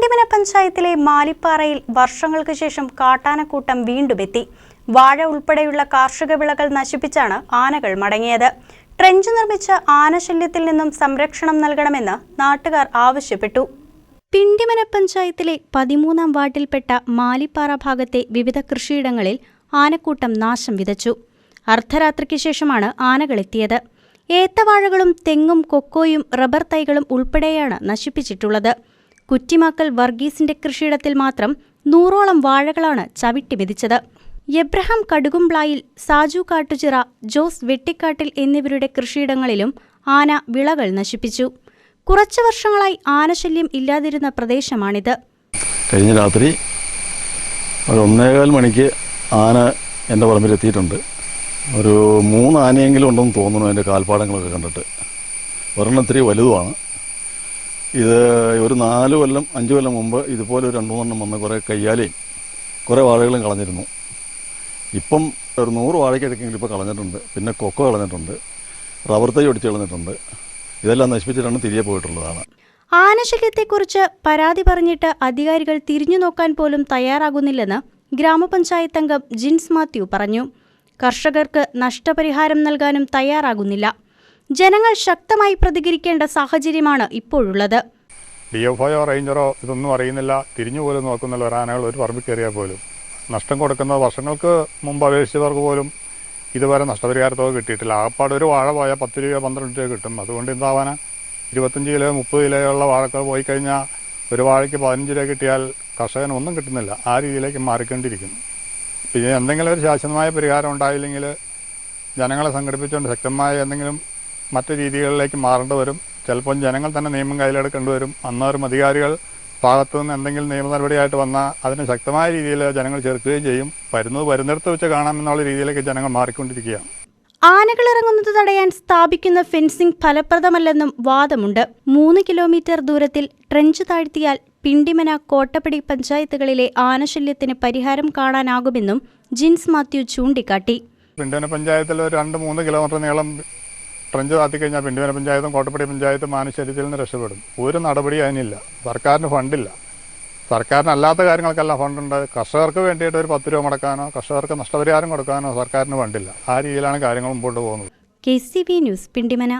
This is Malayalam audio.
പിണ്ടിമന പഞ്ചായത്തിലെ മാലിപ്പാറയിൽ വർഷങ്ങൾക്ക് ശേഷം കാട്ടാനക്കൂട്ടം വീണ്ടും എത്തി. വാഴ ഉൾപ്പെടെയുള്ള കാർഷിക വിളകൾ നശിപ്പിച്ചാണ് ആനകൾ മടങ്ങിയത്. ട്രെഞ്ച് നിർമ്മിച്ച ആനശല്യത്തിൽ നിന്നും സംരക്ഷണം നൽകണമെന്ന് നാട്ടുകാർ ആവശ്യപ്പെട്ടു. പിണ്ടിമന പഞ്ചായത്തിലെ പതിമൂന്നാം വാർഡിൽപ്പെട്ട മാലിപ്പാറ ഭാഗത്തെ വിവിധ കൃഷിയിടങ്ങളിൽ ആനക്കൂട്ടം നാശം വിതച്ചു. അർദ്ധരാത്രിക്ക് ശേഷമാണ് ആനകളെത്തിയത് ഏത്തവാഴകളും തെങ്ങും കൊക്കോയും റബ്ബർ തൈകളും ഉൾപ്പെടെയാണ് നശിപ്പിച്ചിട്ടുള്ളത്. കുറ്റിമാക്കൽ വർഗീസിന്റെ കൃഷിയിടത്തിൽ മാത്രം നൂറോളം വാഴകളാണ് ചവിട്ടി മെതിച്ചത് എബ്രഹാം കടുകുംപ്ലായിൽ സാജു കാട്ടുചിറ ജോസ് വെട്ടിക്കാട്ടിൽ എന്നിവരുടെ കൃഷിയിടങ്ങളിലും ആന വിളകൾ നശിപ്പിച്ചു. കുറച്ചു വർഷങ്ങളായി ആനശല്യം ഇല്ലാതിരുന്ന പ്രദേശമാണിത്. കഴിഞ്ഞ രാത്രി ഒരു ഒന്നേകാൽ മണിക്ക് ആന എന്റെ പറമ്പിലെത്തിയിട്ടുണ്ട്. ഒരു മൂന്ന് ആനയെങ്കിലും ഉണ്ടെന്ന് തോന്നുന്നു എന്റെ കാൽപ്പാടങ്ങളൊക്കെ കണ്ടിട്ട്. ഒരെണ്ണം ഇത്തിരി വലുതുമാണ്. ഇത് ഒരു നാല് കൊല്ലം അഞ്ച് കൊല്ലം മുമ്പ് ഇതുപോലെ ഒരു രണ്ട് മൂന്നെണ്ണം വന്ന് കുറേ കയ്യാലയും കുറേ വാഴകളും കളഞ്ഞിരുന്നു. ഇപ്പം ഒരു നൂറ് വാഴയ്ക്കടുക്കെങ്കിലും ഇപ്പോൾ കളഞ്ഞിട്ടുണ്ട്. പിന്നെ കൊക്കോ കളഞ്ഞിട്ടുണ്ട് റബ്ബർ തൈ ഒടിച്ച് കളഞ്ഞിട്ടുണ്ട്. ഇതെല്ലാം നശിപ്പിച്ചിട്ടാണ് തിരികെ പോയിട്ടുള്ളതാണ്. ആനശല്യത്തെക്കുറിച്ച് പരാതി പറഞ്ഞിട്ട് അധികാരികൾ തിരിഞ്ഞു നോക്കാൻ പോലും തയ്യാറാകുന്നില്ലെന്ന് ഗ്രാമപഞ്ചായത്ത് അംഗം ജിൻസ് മാത്യു പറഞ്ഞു. കർഷകർക്ക് നഷ്ടപരിഹാരം നൽകാനും തയ്യാറാകുന്നില്ല. ജനങ്ങൾ ശക്തമായി പ്രതികരിക്കേണ്ട സാഹചര്യമാണ് ഇപ്പോഴുള്ളത്. ഡി എഫ് ഐയോ റേഞ്ചറോ ഇതൊന്നും അറിയുന്നില്ല. തിരിഞ്ഞു പോലും നോക്കുന്നില്ല. ഒരു ആനകൾ ഒരു പറമ്പിൽ കയറിയാൽ പോലും. നഷ്ടം കൊടുക്കുന്ന വർഷങ്ങൾക്ക് മുമ്പ് അപേക്ഷിച്ചവർക്ക് പോലും ഇതുവരെ നഷ്ടപരിഹാരത്തോ കിട്ടിയിട്ടില്ല. ആകപ്പാട് ഒരു വാഴ പോയാൽ പത്ത് രൂപ പന്ത്രണ്ട് രൂപ കിട്ടും. അതുകൊണ്ട് എന്താവാന ഇരുപത്തഞ്ച് കിലോ മുപ്പത് കിലോയുള്ള വാഴക്കൾ പോയി കഴിഞ്ഞാൽ ഒരു വാഴയ്ക്ക് പതിനഞ്ച് രൂപ കിട്ടിയാൽ കർഷകന് ഒന്നും കിട്ടുന്നില്ല. ആ രീതിയിലേക്ക് മാറിക്കൊണ്ടിരിക്കുന്നു. പിന്നെ എന്തെങ്കിലും ഒരു ശാശ്വതമായ പരിഹാരം ഉണ്ടായില്ലെങ്കിൽ ജനങ്ങളെ സംഘടിപ്പിച്ചുകൊണ്ട് ശക്തമായ എന്തെങ്കിലും മറ്റു രീതികളിലേക്ക് മാറേണ്ടി വരും. ചിലപ്പം ജനങ്ങൾ തന്നെ നിയമം കയ്യിലെടുക്കേണ്ടി വരും. അന്നേരം അധികാരികൾ ഭാഗത്തു നിന്ന് എന്തെങ്കിലും നിയമ നടപടിയായിട്ട് വന്നാൽ അതിന് ശക്തമായ രീതിയിൽ ജനങ്ങൾ ചെറുക്കുകയും ചെയ്യും. വരുന്നത് വരുന്നിടത്ത് വെച്ച് കാണാമെന്നുള്ള രീതിയിലേക്ക് ജനങ്ങൾ മാറിക്കൊണ്ടിരിക്കുകയാണ്. ആനകൾ ഇറങ്ങുന്നത് തടയാൻ സ്ഥാപിക്കുന്ന ഫെൻസിംഗ് ഫലപ്രദമല്ലെന്നും വാദമുണ്ട്. മൂന്ന് കിലോമീറ്റർ ദൂരത്തിൽ ട്രെഞ്ച് താഴ്ത്തിയാൽ പിണ്ടിമന കോട്ടപ്പടി പഞ്ചായത്തുകളിലെ ആനശല്യത്തിന് പരിഹാരം കാണാനാകുമെന്നും ജിൻസ് മാത്യു ചൂണ്ടിക്കാട്ടി. പിണ്ടിമന പഞ്ചായത്തിൽ ഒരു രണ്ട് മൂന്ന് കിലോമീറ്റർ നീളം ട്രഞ്ച് താത്തിക്കഴിഞ്ഞാൽ പിണ്ടുവന പഞ്ചായത്തും കോട്ടപ്പടി പഞ്ചായത്തും മാനശ്ശേരിയിൽ നിന്ന് രക്ഷപ്പെടും. ഒരു നടപടി അതിനില്ല. സർക്കാരിന് ഫണ്ടില്ല. സർക്കാരിന് അല്ലാത്ത കാര്യങ്ങൾക്കല്ല ഫണ്ടുണ്ട്. കർഷകർക്ക് വേണ്ടിയിട്ട് ഒരു പത്ത് രൂപ മുടക്കാനോ കർഷകർക്ക് നഷ്ടപരിഹാരം കൊടുക്കാനോ സർക്കാരിന് ഫണ്ടില്ല. ആ രീതിയിലാണ് കാര്യങ്ങൾ മുമ്പോട്ട് പോകുന്നത്. K C B news Pindimana.